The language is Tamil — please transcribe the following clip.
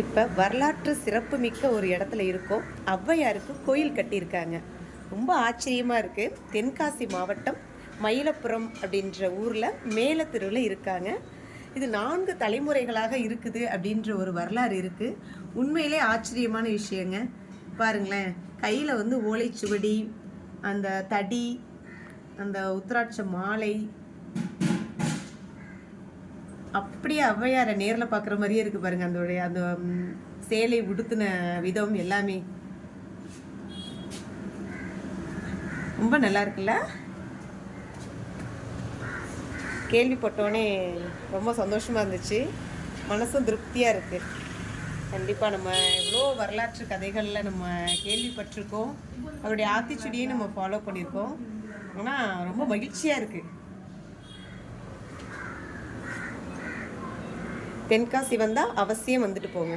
இப்போ வரலாற்று சிறப்புமிக்க ஒரு இடத்துல இருக்கோம். ஔவையாருக்கு கோயில் கட்டியிருக்காங்க. ரொம்ப ஆச்சரியமாக இருக்குது தென்காசி மாவட்டம் மயிலப்புரம் அப்படின்ற ஊரில் மேலத்தெருவில் இருக்காங்க. இது நான்கு தலைமுறைகளாக இருக்குது அப்படின்ற ஒரு வரலாறு இருக்குது உண்மையிலே ஆச்சரியமான விஷயங்க. பாருங்களேன். கையில் வந்து ஓலைச்சுவடி அந்த தடி அந்த உத்திராட்ச மாலை அப்படியே ஔவையாரை நேரில் பார்க்குற மாதிரியே இருக்குது பாருங்க. அதோடைய அந்த சேலை உடுத்தின விதம் எல்லாமே. ரொம்ப நல்லா இருக்குல்ல? கேள்விப்பட்டோடனே ரொம்ப சந்தோஷமாக இருந்துச்சு. மனசும் திருப்தியாக இருக்குது கண்டிப்பாக நம்ம எவ்வளோ வரலாற்று கதைகளில் நம்ம கேள்விப்பட்டிருக்கோம். அவருடைய ஆத்திச்சுடியை நம்ம ஃபாலோ பண்ணியிருக்கோம் ஆனால் ரொம்ப மகிழ்ச்சியாக இருக்குது தென்காசி வந்தால் அவசியம் வந்துட்டு போங்க.